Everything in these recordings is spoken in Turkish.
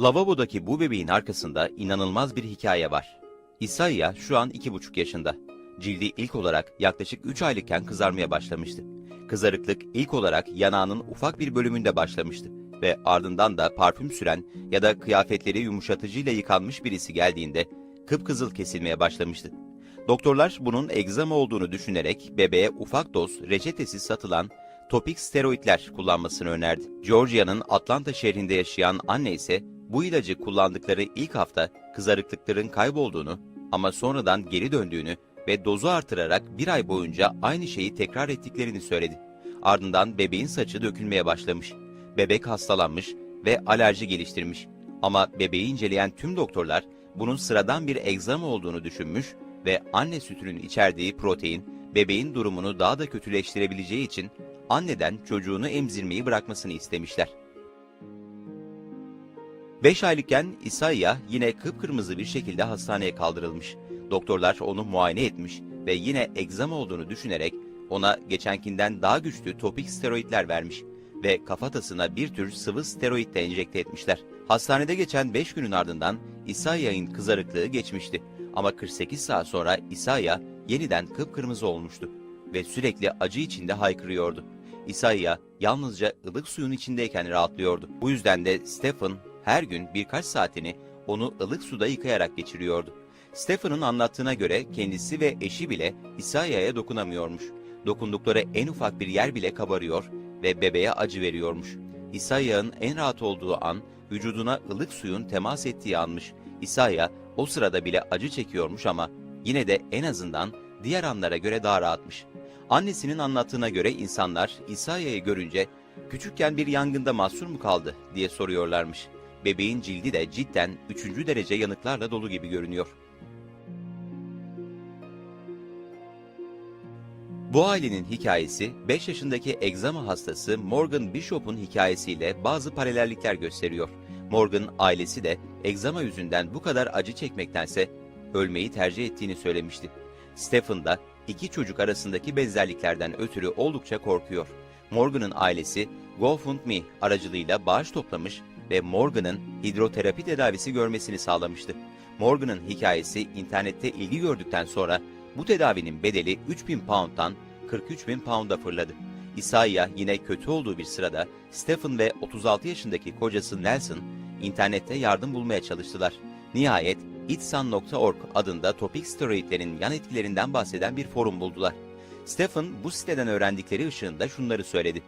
Lavabodaki bu bebeğin arkasında inanılmaz bir hikaye var. İsaiah şu an iki buçuk yaşında. Cildi ilk olarak yaklaşık 3 aylıkken kızarmaya başlamıştı. Kızarıklık ilk olarak yanağının ufak bir bölümünde başlamıştı ve ardından da parfüm süren ya da kıyafetleri yumuşatıcıyla yıkanmış birisi geldiğinde kıpkızıl kesilmeye başlamıştı. Doktorlar bunun egzama olduğunu düşünerek bebeğe ufak doz reçetesiz satılan topik steroidler kullanmasını önerdi. Georgia'nın Atlanta şehrinde yaşayan anne ise bu ilacı kullandıkları ilk hafta kızarıklıkların kaybolduğunu ama sonradan geri döndüğünü ve dozu artırarak bir ay boyunca aynı şeyi tekrar ettiklerini söyledi. Ardından bebeğin saçı dökülmeye başlamış. Bebek hastalanmış ve alerji geliştirmiş. Ama bebeği inceleyen tüm doktorlar bunun sıradan bir egzama olduğunu düşünmüş ve anne sütünün içerdiği protein bebeğin durumunu daha da kötüleştirebileceği için anneden çocuğunu emzirmeyi bırakmasını istemişler. 5 aylıkken İsaiah yine kıpkırmızı bir şekilde hastaneye kaldırılmış. Doktorlar onu muayene etmiş ve yine egzama olduğunu düşünerek ona geçenkinden daha güçlü topik steroidler vermiş ve kafatasına bir tür sıvı steroid de enjekte etmişler. Hastanede geçen 5 günün ardından İsaiah'ın kızarıklığı geçmişti. Ama 48 saat sonra İsaiah yeniden kıpkırmızı olmuştu ve sürekli acı içinde haykırıyordu. İsaiah yalnızca ılık suyun içindeyken rahatlıyordu. Bu yüzden de Stephen her gün birkaç saatini onu ılık suda yıkayarak geçiriyordu. Stephen'ın anlattığına göre kendisi ve eşi bile İsaiah'a dokunamıyormuş. Dokundukları en ufak bir yer bile kabarıyor ve bebeğe acı veriyormuş. İsaiah'ın en rahat olduğu an vücuduna ılık suyun temas ettiği anmış. İsaiah o sırada bile acı çekiyormuş ama yine de en azından diğer anlara göre daha rahatmış. Annesinin anlattığına göre insanlar İsaiah'ı görünce küçükken bir yangında mahsur mu kaldı diye soruyorlarmış. Bebeğin cildi de cidden 3. derece yanıklarla dolu gibi görünüyor. Bu ailenin hikayesi 5 yaşındaki egzama hastası Morgan Bishop'un hikayesiyle bazı paralellikler gösteriyor. Morgan ailesi de egzama yüzünden bu kadar acı çekmektense ölmeyi tercih ettiğini söylemişti. Stephen da iki çocuk arasındaki benzerliklerden ötürü oldukça korkuyor. Morgan'ın ailesi GoFundMe aracılığıyla bağış toplamış ve Morgan'ın hidroterapi tedavisi görmesini sağlamıştı. Morgan'ın hikayesi internette ilgi gördükten sonra bu tedavinin bedeli 3000 pound'dan 43 bin pound'a fırladı. Isaiah yine kötü olduğu bir sırada Stephen ve 36 yaşındaki kocası Nelson internette yardım bulmaya çalıştılar. Nihayet itsan.org adında topik steroidlerin yan etkilerinden bahseden bir forum buldular. Stephen bu siteden öğrendikleri ışığında şunları söyledi.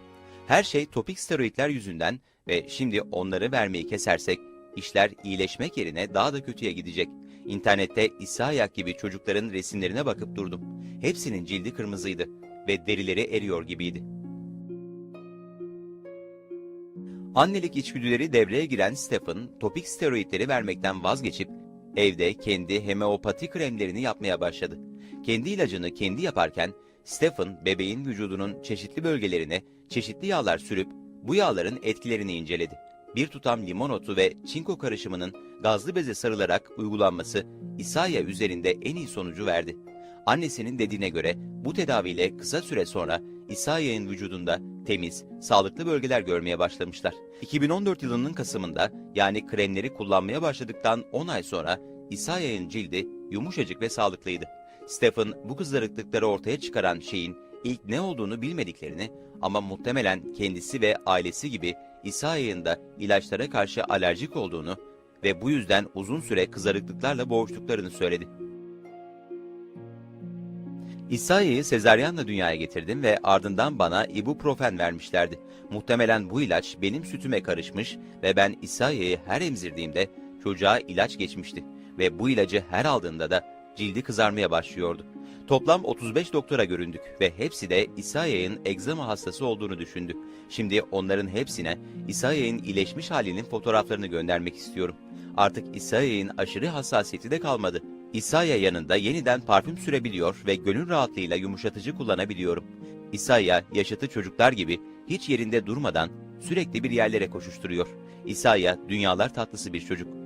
Her şey topik steroidler yüzünden ve şimdi onları vermeyi kesersek işler iyileşmek yerine daha da kötüye gidecek. İnternette İsaiah gibi çocukların resimlerine bakıp durdum. Hepsinin cildi kırmızıydı ve derileri eriyor gibiydi. Annelik içgüdüleri devreye giren Stephen, topik steroidleri vermekten vazgeçip evde kendi homeopati kremlerini yapmaya başladı. Kendi ilacını kendi yaparken Stephen bebeğin vücudunun çeşitli bölgelerine çeşitli yağlar sürüp bu yağların etkilerini inceledi. Bir tutam limon otu ve çinko karışımının gazlı beze sarılarak uygulanması İsaiah üzerinde en iyi sonucu verdi. Annesinin dediğine göre bu tedaviyle kısa süre sonra İsaiah'ın vücudunda temiz, sağlıklı bölgeler görmeye başlamışlar. 2014 yılının Kasım'ında yani kremleri kullanmaya başladıktan 10 ay sonra İsaiah'ın cildi yumuşacık ve sağlıklıydı. Stephen bu kızarıklıkları ortaya çıkaran şeyin ilk ne olduğunu bilmediklerini ama muhtemelen kendisi ve ailesi gibi İsaiah'ın da ilaçlara karşı alerjik olduğunu ve bu yüzden uzun süre kızarıklıklarla boğuştuklarını söyledi. İsaiah'ı sezaryenle dünyaya getirdim ve ardından bana ibuprofen vermişlerdi. Muhtemelen bu ilaç benim sütüme karışmış ve ben İsaiah'ı her emzirdiğimde çocuğa ilaç geçmişti ve bu ilacı her aldığında da cildi kızarmaya başlıyordu. Toplam 35 doktora göründük ve hepsi de İsaiah'ın egzama hastası olduğunu düşündü. Şimdi onların hepsine İsaiah'ın iyileşmiş halinin fotoğraflarını göndermek istiyorum. Artık İsaiah'ın aşırı hassasiyeti de kalmadı. İsaiah yanında yeniden parfüm sürebiliyor ve gönül rahatlığıyla yumuşatıcı kullanabiliyorum. İsaiah yaşıtı çocuklar gibi hiç yerinde durmadan sürekli bir yerlere koşuşturuyor. İsaiah dünyalar tatlısı bir çocuk.